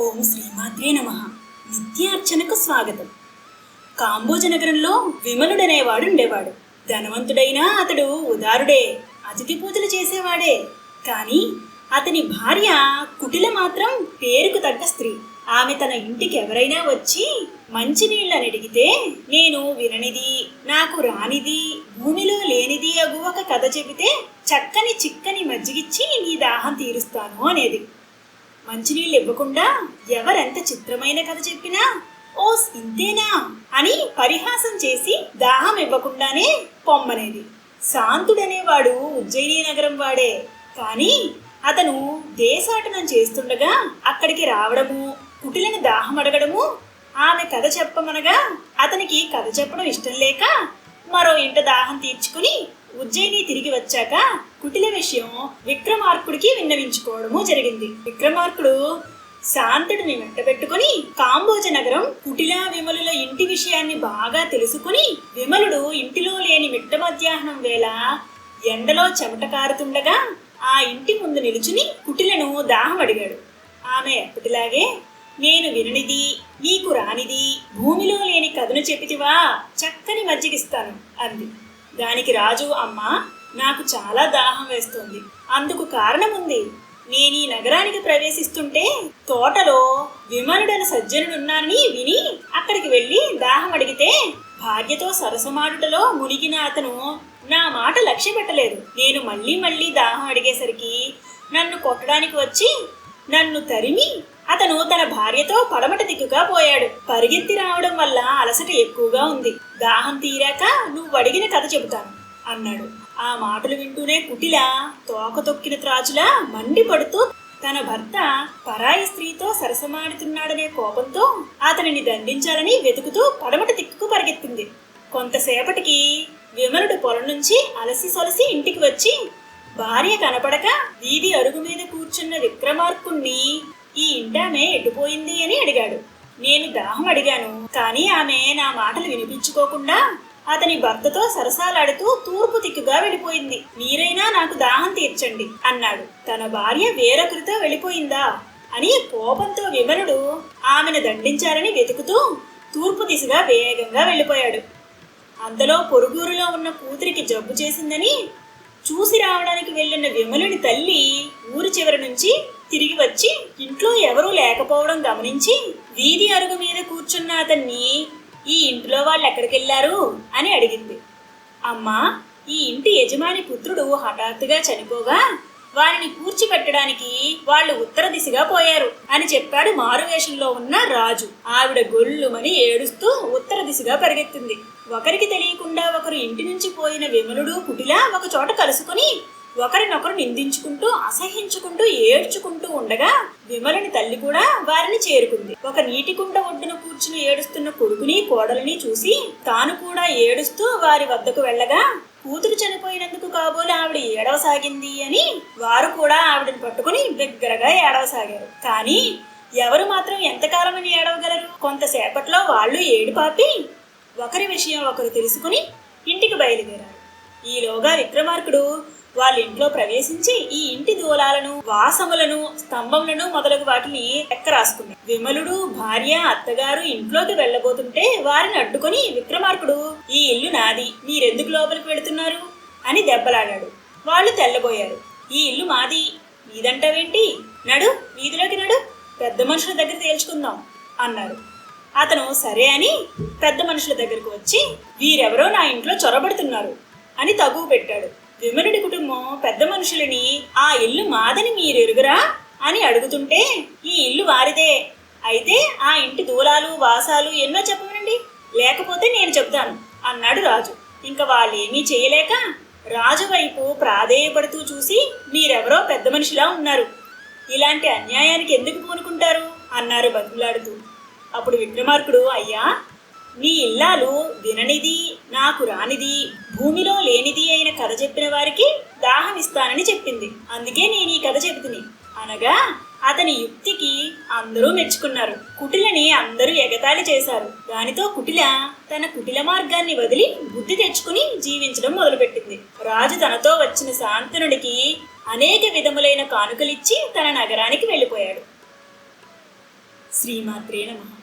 ఓం శ్రీమాత్రే నమ. నిత్యార్చనకు స్వాగతం. కాంబోజ నగరంలో విమలుడనేవాడు ఉండేవాడు. ధనవంతుడైనా అతడు ఉదారుడే అతిథి పూజలు చేసేవాడే. కానీ అతని భార్య కుటిల మాత్రం పేరుకు తగ్గ స్త్రీ. ఆమె తన ఇంటికి ఎవరైనా వచ్చి మంచినీళ్ళని అడిగితే నేను విననిది నాకు రానిది భూమిలో లేనిది అగు ఒక కథ చెబితే చక్కని చిక్కని మజ్జిగిచ్చి నీ దాహం తీరుస్తాను అనేది. మంచినీళ్ళు ఇవ్వకుండా ఎవరెంత చిత్రమైన కథ చెప్పినా ఓస్ ఇంతేనా అని పరిహాసం చేసి దాహం ఇవ్వకుండానే పొమ్మనేది. శాంతుడనేవాడు ఉజ్జయిని నగరం వాడే. కానీ అతను దేశాటనం చేస్తుండగా అక్కడికి రావడము కుటిలని దాహం అడగడము ఆమె కథ చెప్పమనగా అతనికి కథ చెప్పడం ఇష్టం లేక మరో ఇంట దాహం తీర్చుకుని ఉజ్జయిని తిరిగి వచ్చాక కుటిల విషయం విక్రమార్కుడికి విన్నవించుకోవడము జరిగింది. విక్రమార్కుడు శాంతుడిని వెంటబెట్టుకుని కాంబోజ నగరం కుటిల విమలుల ఇంటి విషయాన్ని బాగా తెలుసుకుని విమలుడు ఇంటిలో లేని మిట్ట మధ్యాహ్నం వేళ ఎండలో చెమట కారుతుండగా ఆ ఇంటి ముందు నిలుచుని కుటిలను దాహం అడిగాడు. ఆమె ఎప్పటిలాగే నేను విననిది నీకు రానిది భూమిలో లేని కథను చెప్పితివా చక్కని మజ్జిగిస్తాను అంది. దానికి రాజు అమ్మ నాకు చాలా దాహం వేస్తుంది. అందుకు కారణముంది. నేను ఈ నగరానికి ప్రవేశిస్తుంటే తోటలో విమనుడని సజ్జనుడున్నానని విని అక్కడికి వెళ్ళి దాహం అడిగితే భార్యతో సరసమాడుటలో మునిగిన అతను నా మాట లక్ష్య పెట్టలేదు నేను మళ్ళీ మళ్ళీ దాహం అడిగేసరికి నన్ను కొట్టడానికి వచ్చి నన్ను తరిమి అతను తన భార్యతో పడమట దిక్కుగా పోయాడు. పరిగెత్తి రావడం వల్ల అలసట ఎక్కువగా ఉంది. దాహం తీరాక నువ్వు అడిగిన కథ చెబుతాను. అన్నాడు. ఆ మాటలు వింటూనే కుటిల తోక తొక్కిన త్రాచులా మండిపడుతూ తన భర్త పరాయి స్త్రీతో సరసమాడుతున్నాడనే కోపంతో అతనిని దండించాలని వెతుకుతూ పడమట దిక్కుకు పరిగెత్తింది. కొంతసేపటికి విమలుడు పొలం నుంచి అలసి సొలసి ఇంటికి వచ్చి భార్య కనపడక వీధి అరుగు మీద కూర్చున్న విక్రమార్కుణ్ణి ఈ ఇంటామె ఎటుపోయింది అని అడిగాడు. నేను దాహం అడిగాను కానీ ఆమె నా మాటలు వినిపించుకోకుండా అతని భర్తతో సరసాలాడుతూ తూర్పు దిక్కుగా వెళ్ళిపోయింది. మీరైనా నాకు దాహం తీర్చండి అన్నాడు. తన భార్య వేరొకరితో వెళ్ళిపోయిందా? అని కోపంతో విమలుడు ఆమెను దండించాలని వెతుకుతూ తూర్పు దిశగా వేగంగా వెళ్ళిపోయాడు. అంతలో పొరుగురులో ఉన్న కూతురికి జబ్బు చేసిందని చూసి రావడానికి వెళ్ళిన విమలుని తల్లి ఊరి చివరి నుంచి తిరిగి వచ్చి ఇంట్లో ఎవరూ లేకపోవడం గమనించి వీధి అరుగు మీద కూర్చున్న అతన్ని ఈ ఇంటిలో వాళ్ళు ఎక్కడికి వెళ్ళారు అని అడిగింది. అమ్మా ఈ ఇంటి యజమాని పుత్రుడు హఠాత్తుగా చనిపోగా వారిని కూర్చిపెట్టడానికి వాళ్ళు ఉత్తర దిశగా పోయారు అని చెప్పాడు మారువేషంలో ఉన్న రాజు. ఆవిడ గొల్లుమని ఏడుస్తూ ఉత్తర దిశగా పరిగెత్తింది. ఒకరికి తెలియకుండా ఒకరు ఇంటి నుంచి పోయిన విమలుడు కుటిలా ఒక చోట కలుసుకుని ఒకరినొకరు నిందించుకుంటూ అసహించుకుంటూ ఏడ్చుకుంటూ ఉండగా విమలని తల్లి కూడా వారిని చేరుకుంది. ఒక నీటి కుంట ఒడ్డున కూర్చుని ఏడుస్తున్న కొడుకుని కోడలిని చూసి తాను కూడా ఏడుస్తూ వారి వద్దకు వెళ్ళగా కూతురు చనిపోయినందుకు కాబోలు ఆవిడ ఏడవసాగింది అని వారు కూడా ఆవిడని పట్టుకుని బిగ్గరగా ఏడవసాగారు. కానీ ఎవరు మాత్రం ఎంతకాలమని ఏడవగలరు? కొంతసేపట్లో వాళ్ళు ఏడుపాపి ఒకరి విషయం ఒకరు తెలుసుకుని ఇంటికి బయలుదేరారు. ఈలోగా విక్రమార్కుడు వాళ్ళ ఇంట్లో ప్రవేశించి ఈ ఇంటి దూలాలను వాసములను స్తంభములను మొదలగు వాటిని ఎక్క విమలుడు భార్య అత్తగారు ఇంట్లోకి వెళ్ళబోతుంటే వారిని అడ్డుకొని విక్రమార్కుడు ఈ ఇల్లు నాది. మీరెందుకు లోపలికి వెళుతున్నారు? అని దెబ్బలాడాడు. వాళ్ళు తెల్లబోయారు. ఈ ఇల్లు మాది. మీదంటావేంటి? నడు వీధిలోకి నడు. పెద్ద మనుషుల దగ్గర తేల్చుకుందాం అన్నారు. అతను సరే అని పెద్ద మనుషుల దగ్గరకు వచ్చి వీరెవరో నా ఇంట్లో చొరబడుతున్నారు అని తగువ పెట్టాడు. పెద్ద మనుషులని ఆ ఇల్లు మాదని మీరెరుగురా? అని అడుగుతుంటే ఈ ఇల్లు వారిదే. అయితే ఆ ఇంటి దూలాలు వాసాలు ఎన్నో చెప్పమనండి. లేకపోతే నేను చెప్తాను అన్నాడు రాజు. ఇంకా వాళ్ళేమీ చేయలేక రాజు వైపు ప్రాధేయపడుతూ చూసి మీరెవరో పెద్ద మనిషిలా ఉన్నారు. ఇలాంటి అన్యాయానికి ఎందుకు పూనుకుంటారు? అన్నారు బతులాడుతూ అప్పుడు విక్రమార్కుడు అయ్యా నీ ఇల్లాలు విననిది నాకు రానిది భూమిలో లేనిది అయిన కథ చెప్పిన వారికి దాహం ఇస్తానని చెప్పింది. అందుకే నేను ఈ కథ చెబుతుని. అనగా అతని యుక్తికి అందరూ మెచ్చుకున్నారు. కుటిలని అందరూ ఎగతాళి చేశారు. దానితో కుటిల తన కుటిల మార్గాన్ని వదిలి బుద్ధి తెచ్చుకుని జీవించడం మొదలుపెట్టింది. రాజు తనతో వచ్చిన శాంతనుడికి అనేక విధములైన కానుకలిచ్చి తన నగరానికి వెళ్ళిపోయాడు. శ్రీమాత్రే నమః.